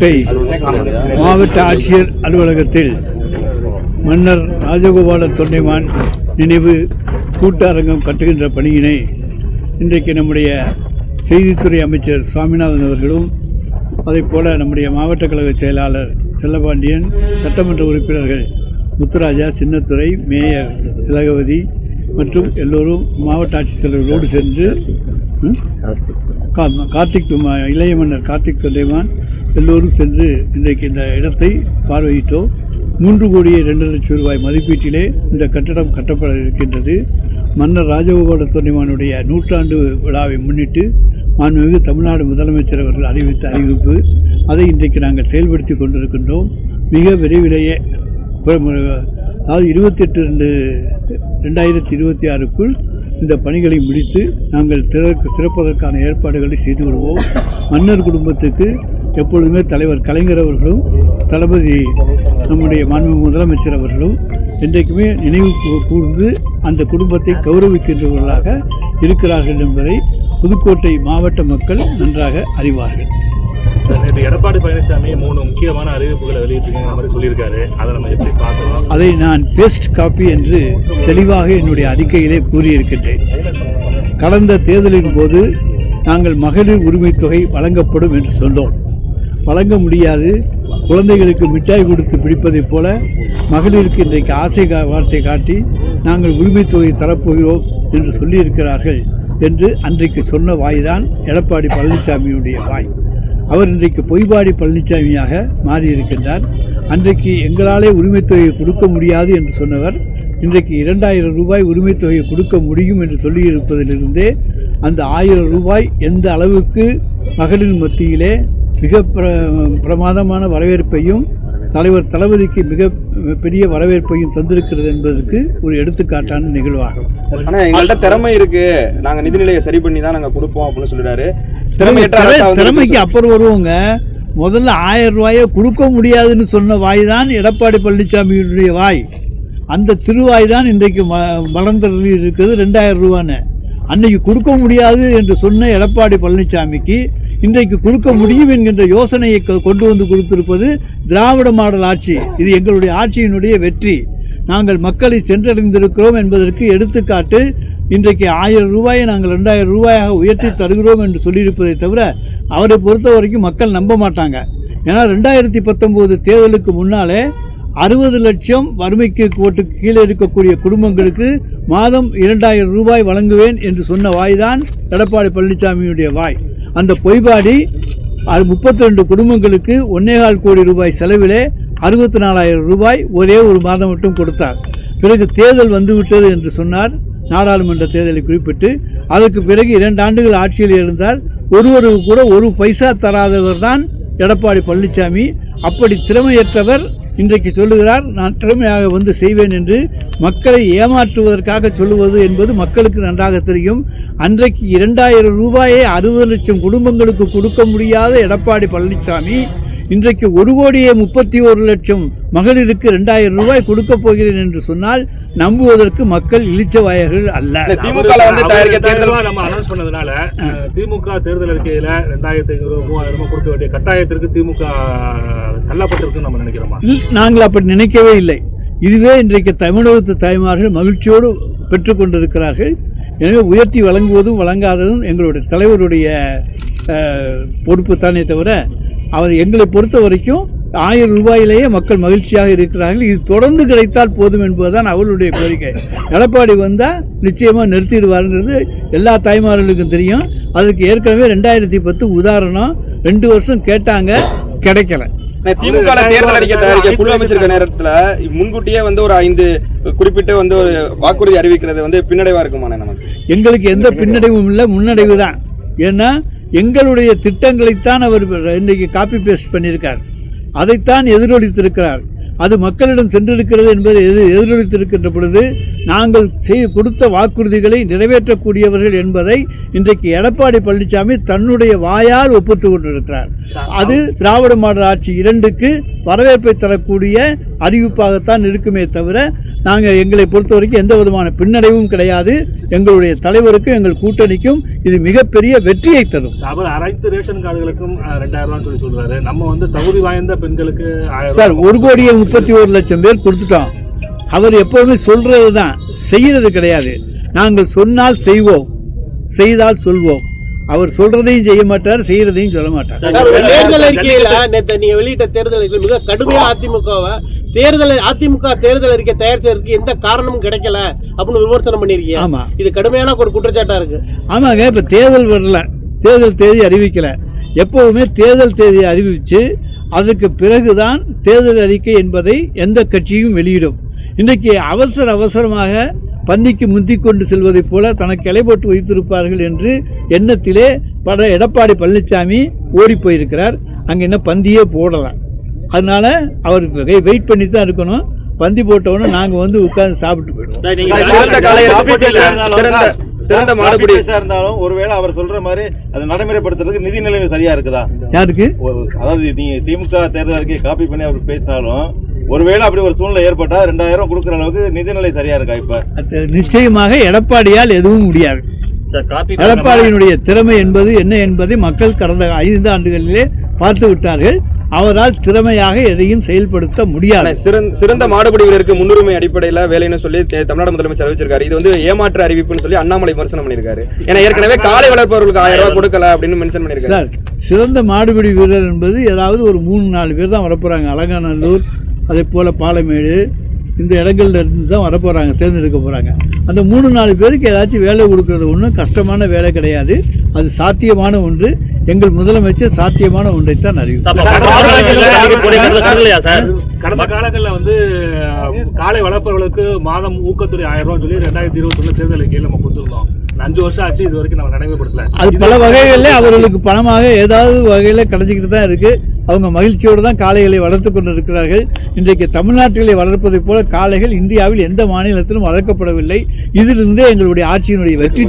கோட்டை மாவட்ட ஆட்சியர் அலுவலகத்தில் மன்னர் ராஜகோபால தொண்டைமான் நினைவு கூட்டரங்கம் கட்டுகின்ற பணியினை இன்றைக்கு நம்முடைய செய்தித்துறை அமைச்சர் சுவாமிநாதன் அவர்களும் அதைப் போல நம்முடைய மாவட்ட கழக செயலாளர் செல்லபாண்டியன் சட்டமன்ற உறுப்பினர்கள் முத்துராஜா சின்னத்துறை மேயர் திலகவதி மற்றும் எல்லோரும் மாவட்ட ஆட்சித்தலைவரோடு சென்று கா- கார்த்திக் இளைய மன்னர் கார்த்திக் தொண்டைமான் எல்லோரும் சென்று இன்றைக்கு இந்த இடத்தை பார்வையிட்டோம். மூன்று கோடியே ரெண்டு லட்சம் ரூபாய் மதிப்பீட்டிலே இந்த கட்டடம் கட்டப்பட இருக்கின்றது மன்னர் ராஜகோபால தொண்டைமானுடைய நூற்றாண்டு விழாவை முன்னிட்டு மாண்புமிகு தமிழ்நாடு முதலமைச்சர் அவர்கள் அறிவித்த அறிவிப்பு அதை இன்றைக்கு நாங்கள் செயல்படுத்தி கொண்டிருக்கின்றோம். மிக விரைவிலேயே அதாவது இருபத்தெட்டு ரெண்டு ரெண்டாயிரத்தி இருபத்தி ஆறுக்குள் இந்த பணிகளை முடித்து நாங்கள் திறக்க திறப்பதற்கான ஏற்பாடுகளை செய்து விடுவோம் மன்னர் குடும்பத்துக்கு எப்பொழுதுமே தலைவர் கலைஞர் அவர்களும் தளபதி நம்முடைய மாண்பு முதலமைச்சர் அவர்களும் என்றைக்குமே நினைவு கூர்ந்து அந்த குடும்பத்தை கௌரவிக்கின்றவர்களாக இருக்கிறார்கள் என்பதை புதுக்கோட்டை மாவட்ட மக்கள் நன்றாக அறிவார்கள். எடப்பாடி பழனிசாமி மூணு முக்கியமான அறிவிப்புகளை வெளியிட்டிருக்கிற மாதிரி சொல்லியிருக்காரு. அதை நம்ம எப்படி பார்க்கலாம் அதை நான் பேஸ்ட் காப்பி என்று தெளிவாக என்னுடைய அறிக்கையிலே கூறியிருக்கின்றேன். கடந்த தேர்தலின் போது நாங்கள் மகளிர் உரிமைத் தொகை வழங்கப்படும் என்று சொன்னோம். வழங்க முடியாது. குழந்தைகளுக்கு மிட்டாய் கொடுத்து பிடிப்பதைப் போல மகளிருக்கு இன்றைக்கு ஆசை கா- வார்த்தை காட்டி நாங்கள் உரிமைத்தொகை தரப்போகிறோம் என்று சொல்லியிருக்கிறார்கள் என்று அன்றைக்கு சொன்ன வாய்தான் எடப்பாடி பழனிசாமியுடைய வாய். அவர் இன்றைக்கு பொய்பாடி பழனிசாமியாக மாறியிருக்கின்றார். அன்றைக்கு எங்களாலே உரிமைத்தொகையை கொடுக்க முடியாது என்று சொன்னவர் இன்றைக்கு இரண்டாயிரம் ரூபாய் உரிமைத்தொகையை கொடுக்க முடியும் என்று சொல்லியிருப்பதிலிருந்தே அந்த ஆயிரம் ரூபாய் எந்த அளவுக்கு மகளிர் மத்தியிலே மிக பிர பிரமாதமான வரவேற்பையும் தலைவர் தளபதிக்கு மிக பெரிய வரவேற்பையும் தந்திருக்கிறது என்பதற்கு ஒரு எடுத்துக்காட்டான நிகழ்வாகும். ஆனா எங்கள்ட்ட திறமை இருக்கு. நாங்க நிதிநிலையை சரி பண்ணி தான் நாங்க கொடுப்போம் அப்படின்னு வந்து திறமைக்கு அப்புறம் வருவோங்க. முதல்ல ஆயிரம் ரூபாயை கொடுக்க முடியாதுன்னு சொன்ன வாய் தான் எடப்பாடி பழனிசாமியுடைய வாய். அந்த திருவாய் தான் இன்றைக்கு ம மலர்ந்தள்ளி இருக்கிறது ரெண்டாயிரம் ரூபான்னு. அன்னைக்கு கொடுக்க முடியாது என்று சொன்ன எடப்பாடி பழனிசாமிக்கு இன்றைக்கு கொடுக்க முடியும் என்கின்ற யோசனையை கொண்டு வந்து கொடுத்திருப்பது திராவிட மாடல் ஆட்சி. இது எங்களுடைய ஆட்சியினுடைய வெற்றி. நாங்கள் மக்களை சென்றடைந்திருக்கிறோம் என்பதற்கு எடுத்துக்காட்டு இன்றைக்கு ஆயிரம் ரூபாயை நாங்கள் ரெண்டாயிரம் ரூபாயாக உயர்த்தி தருகிறோம் என்று சொல்லியிருப்பதை தவிர அவரை பொறுத்த வரைக்கும் மக்கள் நம்ப மாட்டாங்க. ஏன்னா ரெண்டாயிரத்தி பத்தொம்போது தேர்தலுக்கு முன்னாலே அறுபது லட்சம் வறுமைக்கு கோட்டுக்கு கீழே இருக்கக்கூடிய குடும்பங்களுக்கு மாதம் இரண்டாயிரம் ரூபாய் வழங்குவேன் என்று சொன்ன வாய்தான் எடப்பாடி பழனிசாமியுடைய வாய். அந்த பொய்பாடி முப்பத்தி ரெண்டு குடும்பங்களுக்கு ஒன்னேகால் கோடி ரூபாய் செலவிலே அறுபத்தி நாலாயிரம் ரூபாய் ஒரே ஒரு மாதம் மட்டும் கொடுத்தார். பிறகு தேர்தல் வந்துவிட்டது என்று சொன்னார். நாடாளுமன்ற தேர்தலை குறிப்பிட்டு அதற்கு பிறகு இரண்டு ஆண்டுகள் ஆட்சியில் இருந்தார். ஒருவருக்கு கூட ஒரு பைசா தராதவர் தான் எடப்பாடி பழனிசாமி அப்படி திறமையற்றவர் இன்றைக்கு சொல்லுகிறார் நான் திறமையாக வந்து செய்வேன் என்று மக்களை ஏமாற்றுவதற்காக சொல்லுவது என்பது மக்களுக்கு நன்றாக தெரியும். அன்றைக்கு இரண்டாயிரம் ரூபாயை அறுபது லட்சம் குடும்பங்களுக்கு கொடுக்க முடியாத எடப்பாடி பழனிசாமி இன்றைக்கு ஒரு கோடியே முப்பத்தி ஒரு லட்சம் மகளிருக்கு ரெண்டாயிரம் ரூபாய் கொடுக்க போகிறேன் என்று சொன்னால் நம்புவதற்கு மக்கள் இளிச்சவாயர்கள் அல்ல. திமுக ல வந்து தயாரிக்க தேர்தல் ரூபாய் நம்ம அனௌன்ஸ் பண்ணதுனால திமுக தேர்தல் அறிக்கையில ரெண்டாயிரத்தி ஐநூறு மூவாயிரம் ரூபாய் கொடுக்க வேண்டிய கட்டாயத்திற்கு திமுக தள்ளப்பட்டிருக்குன்னு நம்ம நினைக்கிறோமா? நாங்கள் அப்படி நினைக்கவே இல்லை. இதுவே இன்றைக்கு தமிழகத்து தாய்மார்கள் மகிழ்ச்சியோடு பெற்றுக்கொண்டிருக்கிறார்கள் எனவே உயர்த்தி வழங்குவதும் வழங்காததும் எங்களுடைய தலைவருடைய பொறுப்பு தானே தவிர அவர் எங்களை பொறுத்த வரைக்கும் ஆயிரம் ரூபாயிலேயே மக்கள் மகிழ்ச்சியாக இருக்கிறார்கள். இது தொடர்ந்து கிடைத்தால் போதும் என்பதுதான் அவர்களுடைய கோரிக்கை. எடப்பாடி வந்தால் நிச்சயமாக நிறுத்திடுவாருங்கிறது எல்லா தாய்மார்களுக்கும் தெரியும். அதுக்கு ஏற்கனவே ரெண்டாயிரத்தி பத்து உதாரணம் ரெண்டு வருஷம் கேட்டாங்க கிடைக்கல. திமுக தேர்தல் அறிக்கை தயாரிக்க குழு அமைச்சிருக்க நேரத்துல முன்கூட்டியே வந்து ஒரு ஐந்து குறிப்பிட்டு வந்து ஒரு வாக்குறுதி அறிவிக்கிறது வந்து பின்னடைவா இருக்குமாண்ணே நமக்கு எங்களுக்கு எந்த பின்னடைவும் இல்லை முன்னடைவு தான் ஏன்னா எங்களுடைய திட்டங்களைத்தான் அவர் இன்றைக்கு காப்பி பேஸ்ட் பண்ணியிருக்கார். அதைத்தான் எதிரொலித்திருக்கிறார். அது மக்களிடம் சென்றிருக்கிறது என்பதை எது எதிரொலித்திருக்கின்ற பொழுது நாங்கள் செய் கொடுத்த வாக்குறுதிகளை நிறைவேற்றக்கூடியவர்கள் என்பதை இன்றைக்கு எடப்பாடி பழனிசாமி தன்னுடைய வாயால் ஒப்புத்து கொண்டிருக்கிறார். அது திராவிட மாடல் ஆட்சி இரண்டுக்கு வரவேற்பை தரக்கூடிய அறிவிப்பாகத்தான் இருக்குமே தவிர நாங்கள் எங்களை பொறுத்த வரைக்கும் எந்த விதமான பின்னடைவும் கிடையாது. எங்களுடைய தலைவருக்கும் எங்கள் கூட்டணிக்கும் இது மிகப்பெரிய வெற்றியை தரும். அவர் அனைத்து ரேஷன் கார்டுகளுக்கும் ரெண்டாயிரம் ரூபான்னு சொல்லி சொல்றாரு. நம்ம வந்து தகுதி வாய்ந்த பெண்களுக்கு சார் ரூபாய் ஒரு கோடியே முப்பத்தி ஒரு லட்சம் பேர் கொடுத்துட்டோம். அவர் எப்போவுமே சொல்றது தான் செய்யறது கிடையாது. நாங்கள் சொன்னால் செய்வோம். செய்தால் சொல்வோம். அவர் சொல்றதையும் செய்ய மாட்டார் செய்யறதையும் சொல்ல மாட்டார். தேர்தல் அறிக்கையில நேத்து நீங்க வெளியிட்ட தேர்தல் அறிக்கையில் மிக கடுமையா அதிமுகவை தேர்தல் அதிமுக தேர்தல் அறிக்கை தயாரிச்சதற்கு எந்த காரணமும் கிடைக்கல அப்படின்னு விமர்சனம் பண்ணிருக்கீங்க ஆமா. இது கடுமையான ஒரு குற்றச்சாட்டா இருக்கு. ஆமாங்க இப்போ தேர்தல் வரல. தேர்தல் தேதி அறிவிக்கல. எப்போவுமே தேர்தல் தேதி அறிவித்து அதுக்கு பிறகுதான் தேர்தல் அறிக்கை என்பதை எந்த கட்சியும் வெளியிடும். இன்றைக்கு அவசர அவசரமாக பன்னிக்கு முந்திக் கொண்டு செல்வதைப் போல தனக்கு இலை போட்டு வைத்திருப்பார்கள் என்று எண்ணத்திலே பட எடப்பாடி பழனிசாமி ஓடி போயிருக்கிறார். அங்கே என்ன பந்தியே போடலாம் அதனால அவர் வெயிட் பண்ணி தான் இருக்கணும். பந்தி போட்டவொன்னே நாங்கள் வந்து உட்கார்ந்து சாப்பிட்டு போயிடுவோம். சிறந்த மாடுபிடி. இருந்தாலும் ஒருவேளை அவர் சொல்ற மாதிரி அதை நடைமுறைப்படுத்துறதுக்கு நிதி நிலைமை சரியா இருக்குதா யாருக்கு? ஒரு அதாவது நீங்க திமுக தேர்தல் அறிக்கையை காப்பி பண்ணி அவர் பேசினாலும் ஒருவேளை அப்படி ஒரு சூழ்நிலை ஏற்பட்டா ரெண்டாயிரம் கொடுக்குற அளவுக்கு நிதிநிலை சரியா இருக்கா இப்ப? நிச்சயமாக எடப்பாடியால் எதுவும் முடியாது. எடப்பாடியினுடைய திறமை என்பது என்ன என்பதை மக்கள் கடந்த ஐந்து ஆண்டுகளிலே பார்த்து விட்டார்கள். அவரால் திறமையாக எதையும் செயல்படுத்த முடியாது. சிறந்த சிறந்த மாடுபிடி வீரருக்கு முன்னுரிமை அடிப்படையில் வேலைன்னு சொல்லி தமிழ்நாடு முதலமைச்சர் அறிவிச்சிருக்காரு. இது வந்து ஏமாற்று அறிவிப்புன்னு சொல்லி அண்ணாமலை விமர்சனம் பண்ணியிருக்காரு. ஏன்னா ஏற்கனவே காலை வளர்ப்பவர்களுக்கு ஆயிரம் ரூபாய் கொடுக்கல அப்படின்னு மென்ஷன் பண்ணியிருக்காரு. சார் சிறந்த மாடுபிடி வீரர் என்பது ஏதாவது ஒரு மூணு நாலு பேர் தான் வரப்போகிறாங்க அலங்காநல்லூர் அதே போல் பாலமேடு இந்த இடங்கள்ல இருந்து தான் வரப்போகிறாங்க தேர்ந்தெடுக்க போகிறாங்க அந்த மூணு நாலு பேருக்கு ஏதாச்சும் வேலை கொடுக்கறது ஒன்றும் கஷ்டமான வேலை கிடையாது. அது சாத்தியமான ஒன்று எங்கள் முதலமைச்சர் சாத்தியமான ஒன்றைத்தான் அறிவித்தார் கடந்த காலங்களில் வந்து காலை வளர்ப்பவர்களுக்கு மாதம் ஊக்கத்தொகை ஆயிரம் ரூபாய் சொல்லி ரெண்டாயிரத்தி இருபத்தி தேர்தல் அறிக்கையில் நம்ம கொடுத்துருந்தோம் அஞ்சு வருஷம் ஆச்சு இது வரைக்கும் நம்ம நடைமுறைப்படுத்தல அது பல வகைகளில் அவர்களுக்கு பணமாக ஏதாவது வகையில் கிடைச்சிக்கிட்டு தான் இருக்கு அவங்க மகிழ்ச்சியோடு தான் காளைகளை வளர்த்து கொண்டு இருக்கிறார்கள் இன்றைக்கு தமிழ்நாட்டிலே வளர்ப்பதைப் போல காளைகள் இந்தியாவில் எந்த மாநிலத்திலும் வளர்க்கப்படவில்லை. இதிலிருந்தே எங்களுடைய ஆட்சியினுடைய வெற்றி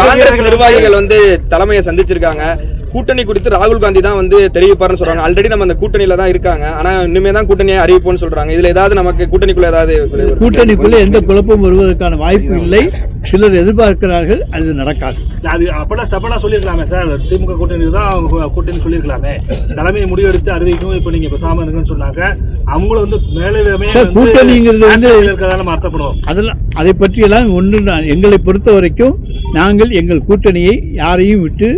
காங்கிரஸ் நிர்வாகிகள் வந்து தலைமையை சந்திச்சிருக்காங்க. கூட்டணி குறித்து ராகுல் காந்தி தான் வந்து தெரிவிப்பாருன்னு சொல்றாங்க. ஆல்ரெடி நம்ம அந்த கூட்டணியில தான் இருக்காங்க. ஆனா இனிமே தான் கூட்டணியை அறிவிப்போம்னு சொல்றாங்க. இதுல ஏதாவது நமக்கு கூட்டணிக்குள்ள ஏதாவது கூட்டணிக்குள்ளே எந்த குழப்பம் வருவதற்கான வாய்ப்பு இல்லை. சிலர் எதிர்பார்க்கிறார்கள் அது நடக்காது. அது அப்பெல்லாம் ஸ்டெப்பனா சொல்லியிருக்கலாமே சார். திமுக கூட்டணி தான் அவங்க கூட்டணி சொல்லியிருக்கலாமே. தலைமையை முடிவெடுத்து அறிவிக்கும். இப்போ நீங்க பேசாம இருங்கன்னு சொன்னாங்க. அவங்களும் வந்து மேலிடமே சார், கூட்டணிங்கிறது வந்து- இருக்கிறதால அர்த்தப்படும் அதெல்லாம் அதை பற்றியெல்லாம் ஒன்று நான் எங்களை பொறுத்த வரைக்கும் நாங்கள் எங்கள் கூட்டணியை யாரையும் விட்டு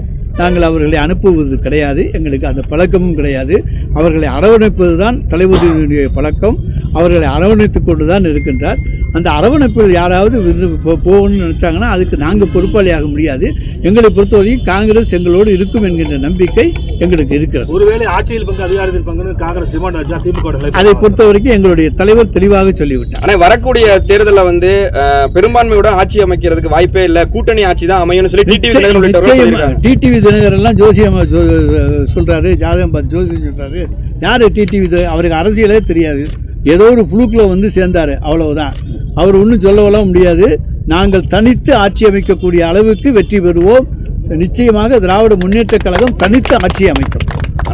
நாங்கள் அவர்களை அனுப்புவது கிடையாது. எங்களுக்கு அந்த பழக்கமும் கிடையாது. அவர்களை அரவணைப்பது தான் தளபதியினுடைய பழக்கம். அவர்களை அரவணைத்துக் கொண்டு தான் இருக்கின்றார். அந்த அரவணைப்பில் யாராவது போகணும்னு நினச்சாங்கன்னா அதுக்கு நாங்கள் பொறுப்பாளியாக முடியாது. எங்களை பொறுத்தவரைக்கும் காங்கிரஸ் எங்களோடு இருக்கும் என்கின்ற நம்பிக்கை எங்களுக்கு இருக்கிறது. ஒருவேளை ஆட்சியில் பங்கு அதிகாரத்தில் பங்குன்னு காங்கிரஸ் டிமாண்ட் வச்சா திமுக அதை பொறுத்த வரைக்கும் எங்களுடைய தலைவர் தெளிவாக சொல்லிவிட்டார். ஆனா வரக்கூடிய தேர்தலில் வந்து பெரும்பான்மையோட ஆட்சி அமைக்கிறதுக்கு வாய்ப்பே இல்ல. கூட்டணி ஆட்சி தான் அமையும்னு சொல்லி டிடிவி தினகரன் டிடிவி தினகரன் எல்லாம் ஜோசியம் சொல்றாரு. ஜாதகம் பார்த்து ஜோசியம் சொல்றாரு. யார் டிடிவி அவருக்கு அரசியலே தெரியாது. ஏதோ ஒரு புழுக்கில் வந்து சேர்ந்தாரு. அவ்வளவுதான். அவர் ஒன்றும் சொல்லவெல்லாம் முடியாது. நாங்கள் தனித்து ஆட்சி அமைக்கக்கூடிய அளவுக்கு வெற்றி பெறுவோம். நிச்சயமாக திராவிட முன்னேற்றக் கழகம் தனித்து ஆட்சி அமைக்கும்.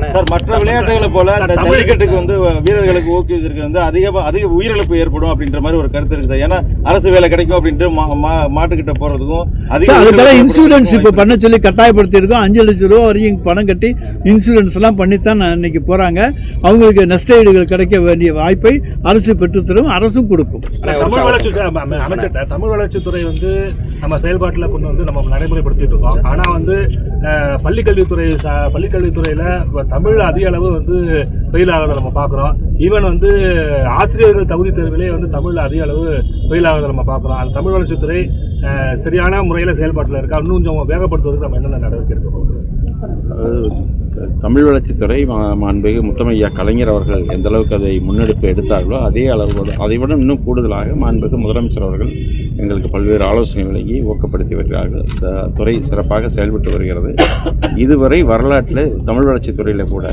சார் மற்ற விளையாட்டுகளை போல ஜல்லிக்கட்டுக்கு வந்து வீரர்களுக்கு ஊக்குவிச்சிருக்கு வந்து அதிக அதிக உயிரிழப்பு ஏற்படும் அப்படின்ற மாதிரி ஒரு கருத்து இருக்குது ஏன்னா அரசு வேலை கிடைக்கும் அப்படின்ட்டு மா- மா- மாட்டுக்கிட்ட போறதுக்கும் அதிக சார் அதுக்கெல்லாம் உயிரிழப்பு இன்சூரன்ஸ் இப்போ. பண்ண சொல்லி கட்டாயப்படுத்தி இருக்கோம் அஞ்சு லட்சம் ரூபா வரைக்கும் பணம் கட்டி இன்சூரன்ஸ் எல்லாம் பண்ணித்தான் நான் இன்னைக்கு போறாங்க. அவங்களுக்கு நஷ்ட ஈடுகள் கிடைக்க வேண்டிய வாய்ப்பை அரசு பெற்றுத்தரும் அரசும் கொடுக்கும். தமிழ் வளர்ச்சி தமிழ் வளர்ச்சித்துறை வந்து நம்ம செயல்பாட்டில் கொண்டு வந்து நம்ம நடைமுறைப்படுத்திட்டு இருக்கோம். ஆனா வந்து பள்ளிக்கல்வித்துறை பள்ளிக்கல்வித்துறையில தமிழ் அதிக அளவு வந்து ஃபெயில் ஆகிறத நம்ம பார்க்குறோம் ஈவன் வந்து ஆசிரியர்கள் தகுதி தேர்விலே வந்து தமிழில் அதிக அளவு ஃபெயில் ஆகிறத நம்ம பார்க்குறோம் அந்த தமிழ் வளர்ச்சித்துறை சரியான முறையில் செயல்பாட்டில் இருக்கா? இன்னும் கொஞ்சம் வேகப்படுத்துவதற்கு நம்ம என்னென்ன நடவடிக்கை எடுக்க போகிறோம் தமிழ் வளர்ச்சித்துறை மா- மாண்புமிகு முத்தமையா கலைஞர் அவர்கள் எந்த அளவுக்கு அதை முன்னெடுப்பு எடுத்தார்களோ அதே அளவோடு அதை விட இன்னும் கூடுதலாக மாண்புமிகு முதலமைச்சர் அவர்கள் எங்களுக்கு பல்வேறு ஆலோசனை வழங்கி ஊக்கப்படுத்தி வருகிறார்கள். இந்த துறை சிறப்பாக செயல்பட்டு வருகிறது. இதுவரை வரலாற்றில் தமிழ் வளர்ச்சித்துறையில் கூட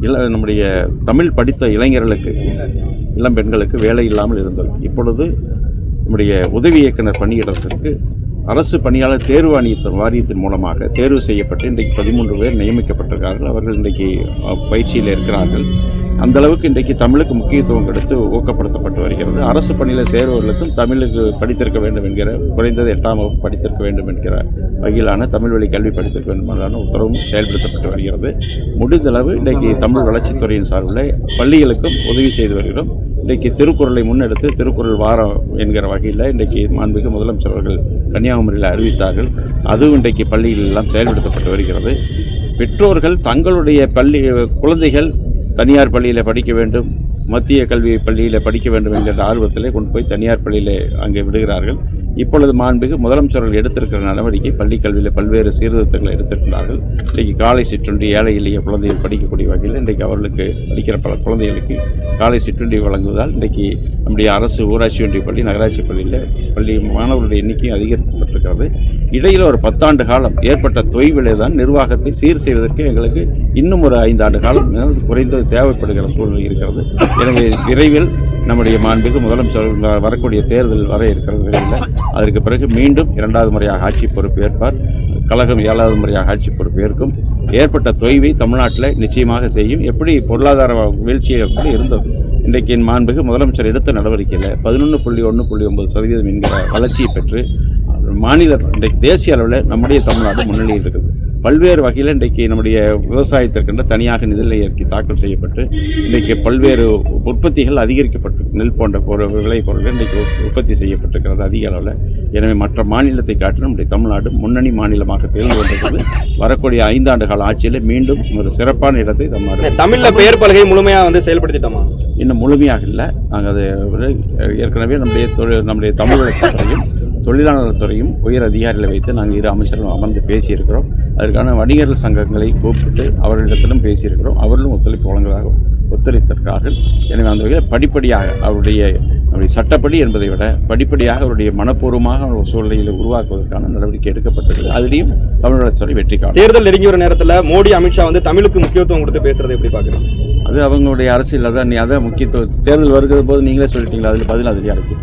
இள நம்முடைய தமிழ் படித்த இளைஞர்களுக்கு இளம் பெண்களுக்கு வேலை இல்லாமல் இருந்தது. இப்பொழுது நம்முடைய உதவி இயக்குனர் பணியிடத்திற்கு அரசு பணியாளர் தேர்வு வாரியத்தின் வாரியத்தின் மூலமாக தேர்வு செய்யப்பட்டு இன்றைக்கு பதிமூன்று பேர் நியமிக்கப்பட்டிருக்கிறார்கள். அவர்கள் இன்றைக்கு பயிற்சியில் இருக்கிறார்கள். அந்த அளவுக்கு இன்றைக்கு தமிழுக்கு முக்கியத்துவம் கொடுத்து ஊக்கப்படுத்தப்பட்டு வருகிறது. அரசு பணியில் சேர்வர்களுக்கும் தமிழுக்கு படித்திருக்க வேண்டும் என்கிற குறைந்தது எட்டாம் வகுப்பு படித்திருக்க வேண்டும் என்கிற வகையிலான தமிழ் வழி கல்வி படித்திருக்க வேண்டுமென்றான உத்தரவும் செயல்படுத்தப்பட்டு வருகிறது. முடிந்தளவு இன்றைக்கு தமிழ் வளர்ச்சித்துறையின் சார்பில் பள்ளிகளுக்கும் உதவி செய்து வருகிறோம். இன்றைக்கு திருக்குறளை முன்னெடுத்து திருக்குறள் வாரம் என்கிற வகையில் இன்றைக்கு மாண்புமிகு முதலமைச்சர் அவர்கள் கன்னியாகுமரியில் அறிவித்தார்கள். அதுவும் இன்றைக்கு பள்ளிகளெல்லாம் செயல்படுத்தப்பட்டு வருகிறது. பெற்றோர்கள் தங்களுடைய பள்ளி குழந்தைகள் தனியார் பள்ளியில் படிக்க வேண்டும் மத்திய கல்வி பள்ளியில் படிக்க வேண்டும் என்கிற ஆர்வத்திலே கொண்டு போய் தனியார் பள்ளியில் அங்கே விடுகிறார்கள். இப்பொழுது மாண்புமிகு முதலமைச்சர்கள் எடுத்திருக்கிற நடவடிக்கை பள்ளி கல்வியில் பல்வேறு சீர்திருத்தங்களை எடுத்திருக்கிறார்கள். இன்றைக்கு காலை சிற்றுண்டி ஏழை எளிய குழந்தைகள் படிக்கக்கூடிய வகையில் இன்றைக்கு அவர்களுக்கு படிக்கிற பல குழந்தைகளுக்கு காலை சிற்றுண்டி வழங்குவதால் இன்றைக்கு நம்முடைய அரசு ஊராட்சி ஒன்றிய பள்ளி நகராட்சி பள்ளியில் பள்ளி மாணவர்களுடைய எண்ணிக்கையும் அதிகரிக்கப்பட்டிருக்கிறது. இடையில் ஒரு பத்தாண்டு காலம் ஏற்பட்ட தொய்விலே தான் நிர்வாகத்தை சீர் செய்வதற்கு எங்களுக்கு இன்னும் ஒரு ஐந்தாண்டு காலம் குறைந்தது தேவைப்படுகிற சூழ்நிலை இருக்கிறது. எனவே விரைவில் நம்முடைய மாண்புக்கு முதலமைச்சர் வ- வரக்கூடிய தேர்தல் வர இருக்கிறது. விரைவில் அதற்கு பிறகு மீண்டும் இரண்டாவது முறையாக ஆட்சி பொறுப்பு ஏற்பார். கழகம் ஏழாவது முறையாக ஆட்சி பொறுப்பேற்கும் ஏற்பட்ட தொய்வை தமிழ்நாட்டில் நிச்சயமாக செய்யும். எப்படி பொருளாதார வீழ்ச்சி எப்படி இருந்தது? இன்றைக்கு என் மாண்புக்கு முதலமைச்சர் எடுத்த நடவடிக்கையில் பதினொன்று புள்ளி ஒன்று புள்ளி ஒன்பது சதவீதம் என்கிற வளர்ச்சியை பெற்று மாநில இன்றைக்கு தேசிய அளவில் நம்முடைய தமிழ்நாடு முன்னிலையில் இருக்குது. பல்வேறு வகையில் இன்றைக்கு நம்முடைய விவசாயத்திற்கென்ற தனியாக நிதிநிலை அறிக்கை தாக்கல் செய்யப்பட்டு இன்றைக்கு பல்வேறு உற்பத்திகள் அதிகரிக்கப்பட்டு நெல் போன்ற பொரு விளைபொருட்கள் இன்றைக்கு உற்- உற்பத்தி செய்யப்பட்டிருக்கிறது அதிக அளவில். எனவே மற்ற மாநிலத்தை காட்டிலும் நம்முடைய தமிழ்நாடு முன்னணி மாநிலமாக திகழ்ந்து கொண்டிருக்கிறது. வரக்கூடிய ஐந்தாண்டு கால ஆட்சியில் மீண்டும் ஒரு சிறப்பான இடத்தை தமிழ்நாடு தமிழ்ல பெயர் பலகை முழுமையா வந்து செயல்படுத்திட்டோமா? இன்னும் முழுமையாக இல்லை. நாங்கள் அது ஏற்கனவே நம்முடைய தொழில் நம்முடைய தமிழ் தொழிலாளர் துறையும் உயர் அதிகாரிகளை வைத்து நாங்கள் இரு அமைச்சர்களும் அமர்ந்து பேசியிருக்கிறோம். அதற்கான வணிகர்கள் சங்கங்களை கூப்பிட்டு அவர்களிடத்திலும் பேசியிருக்கிறோம். அவர்களும் ஒத்துழைப்பு வழங்குவதாக ஒத்துழைத்திருக்கிறார்கள். எனவே அந்த வகையில் படிப்படியாக அவருடைய நம்முடைய சட்டப்படி என்பதை விட படிப்படியாக அவருடைய மனப்பூர்வமாக ஒரு சூழ்நிலையை உருவாக்குவதற்கான நடவடிக்கை எடுக்கப்பட்டிருக்கிறது. அதிலையும் தமிழ் வளர்ச்சித்துறை வெற்றி காணும். தேர்தல் நெருங்கி வர நேரத்துல மோடி அமித்ஷா வந்து தமிழுக்கு முக்கியத்துவம் கொடுத்து பேசுறது எப்படி பாக்குறீங்க அது அவங்களுடைய அரசியல் அதான் நீ அதான் முக்கியத்துவம். தேர்தல் வருகிற போது நீங்களே சொல்லிட்டீங்களா? அதில் பதில் அதிலே அடைக்கும்